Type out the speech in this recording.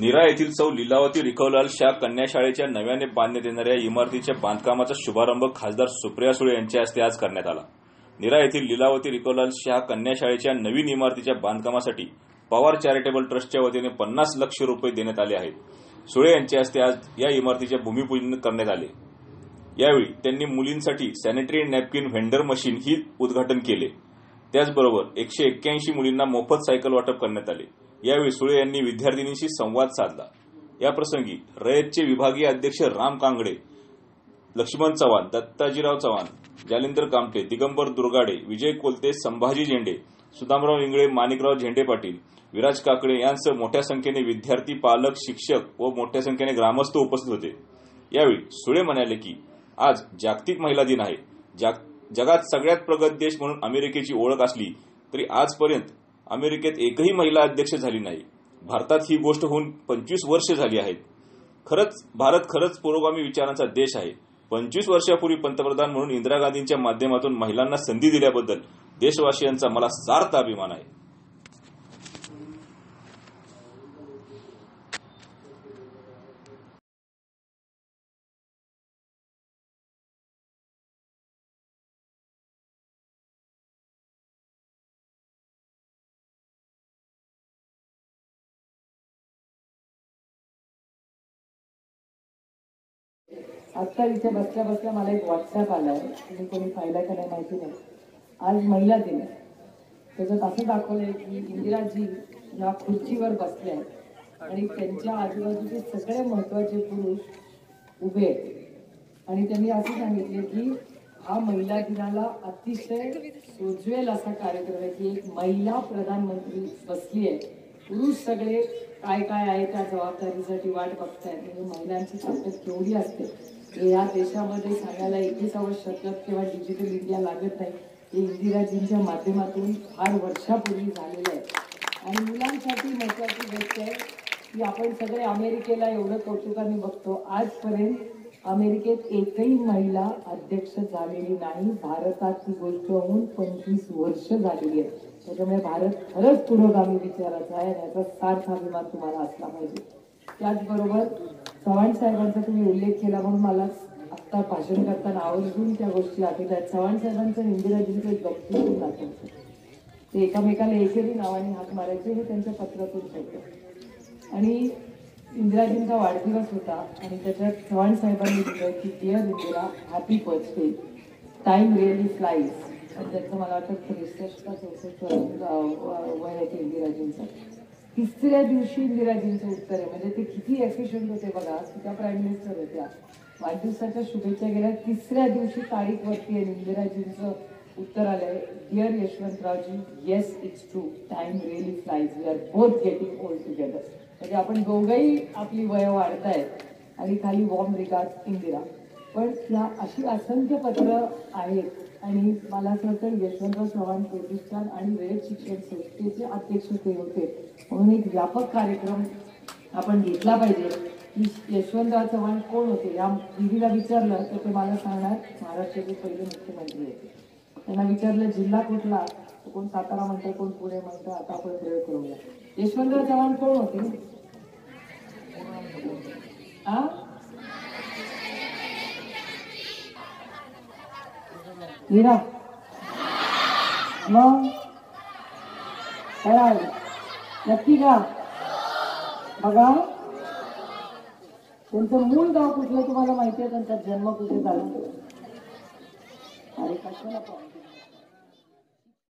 नीरा येथील सौ लीलावती रिकवलाल शाह कन्या शाळेच्या नव्याने बांधण्यात येणाऱ्या इमारतीच्या बांधकामाचा शुभारंभ खासदार सुप्रिया सुळे यांच्या हस्ते आज करण्यात आला. नीरा येथील लीलावती रिकवलाल शाह कन्या शाळेच्या नवीन इमारतीच्या बांधकामासाठी पवार चॅरिटेबल ट्रस्टच्या वतीने पन्नास लक्ष रुपये देण्यात आले आहेत. सुळे यांच्या हस्ते आज या इमारतीचे भूमिपूजन करण्यात आले. यावेळी त्यांनी मुलींसाठी सॅनिटरी नॅपकिन व्हेंडर मशीन ही उद्घाटन केले. त्याचबरोबर एकशे एक्क्याऐंशी मुलींना मोफत सायकल वाटप करण्यात आले. यावेळी सुळे यांनी विद्यार्थिनींशी संवाद साधला. याप्रसंगी रयतचे विभागीय अध्यक्ष राम कांगडे लक्ष्मण चव्हाण दत्ताजीराव चव्हाण जालिंदर कामटे दिगंबर दुर्गाडे विजय कोलते संभाजी झेंडे सुदामराव इंगळे माणिकराव झेंडे पाटील विराज काकडे यांसह मोठ्या संख्येने विद्यार्थी पालक शिक्षक व मोठ्या संख्येने ग्रामस्थ उपस्थित होते. यावेळी सुळे म्हणाले की आज जागतिक महिला दिन आहे. जाग- जगात सगळ्यात प्रगत देश म्हणून अमेरिकेची ओळख असली तरी आजपर्यंत अमेरिकेत एकही महिला अध्यक्ष झाली नाही. भारतात ही गोष्ट होऊन पंचवीस वर्ष झाली आहेत. खरंच भारत खरंच पुरोगामी विचारांचा देश आहे. पंचवीस वर्षापूर्वी पंतप्रधान म्हणून इंदिरा गांधींच्या माध्यमातून महिलांना संधी दिल्याबद्दल देशवासियांचा मला सार्थ अभिमान आहे. आत्ता इथे बसल्या बसल्या मला एक व्हॉट्सअप आलाय. तुम्ही कोणी पाहिला का नाही माहिती नाही. आज महिला दिन आहे त्याच्यात असं दाखवलंय की इंदिराजी या खुर्चीवर बसले आहेत. आणि त्यांच्या आजूबाजूचे सगळे महत्त्वाचे पुरुष उभे आहेत. आणि त्यांनी असं सांगितले की हा महिला दिनाला अतिशय सोजवेल असा कार्यक्रम आहे की एक महिला प्रधानमंत्री बसली आहे. पुरुष सगळे काय काय आहे त्या जबाबदारीसाठी वाट बघतायत. म्हणजे महिलांची ताकद केवढी असते. या देशामध्ये सांगायला एकविसावं शतक किंवा डिजिटल इंडिया लागत नाही. हे इंदिराजींच्या माध्यमातून फार वर्षापूर्वी झालेलं आहे. आणि मुलांसाठी महत्वाची गोष्ट आहे की आपण सगळे अमेरिकेला एवढं कौतुकाने बघतो. आजपर्यंत अमेरिकेत एकही महिला अध्यक्ष झालेली नाही. भारतात ही गोष्ट होऊन पंचवीस वर्ष झालेली आहे. त्याच्यामुळे भारत खरंच पुरोगामी विचाराचा आहे. आणि याचा सार्थ अभिमान तुम्हाला असला पाहिजे. त्याचबरोबर चव्हाण साहेबांचा तुम्ही उल्लेख केला म्हणून मला आत्ता भाषण करताना आवर्जून त्या गोष्टी आठवतात. चव्हाण साहेबांचं इंदिराजींचं एक गप्पीतून नातं ते एकामेकाला एकेरी नावाने हात मारायचे हे त्यांच्या पत्रातून होतं. आणि इंदिराजींचा वाढदिवस होता आणि त्याच्यात चव्हाण साहेबांनी दिलं की dear Indira happy birthday time really flies आणि त्याचं मला वाटतं त्रेसष्ट चौसष्ट वय आहे इंदिराजींचं. तिसऱ्या दिवशी इंदिराजींचं उत्तर आहे. म्हणजे ते किती एफिशियंट होते बघा. त्या प्राईम मिनिस्टर होत्या. वाढदिवसाच्या शुभेच्छा गेल्या. तिसऱ्या दिवशी तारीख वरती आहे इंदिराजींचं उत्तर आलंय. Dear Yashwantraoji yes it's true time really flies we are both getting old together म्हणजे आपण दोघंही आपली वय वाढतायत आणि खाली वॉर्म रिगार्ड इंदिरा. पण ह्या अशी असंख्य पत्र आहेत. आणि मला असं वाटतं यशवंतराव चव्हाण प्रतिष्ठान आणि रयत शिक्षण संस्थेचे अध्यक्ष ते होते. म्हणून एक व्यापक कार्यक्रम आपण घेतला पाहिजे की यशवंतराव चव्हाण कोण होते या दिदीला विचारलं तर ते मला सांगणार महाराष्ट्राचे पहिले मुख्यमंत्री होते. त्यांना विचारलं जिल्हा कुठला? तर कोण सातारा म्हणतं कोण पुणे म्हणतं आता आपण प्रयोग करूया. यशवंतराव चव्हाण कोण होते? आ मग काय नक्की का बघा त्यांचं मूळ गाव कुठलं तुम्हाला माहिती आहे? त्यांचा जन्म कुठे झाला? अरे कशाला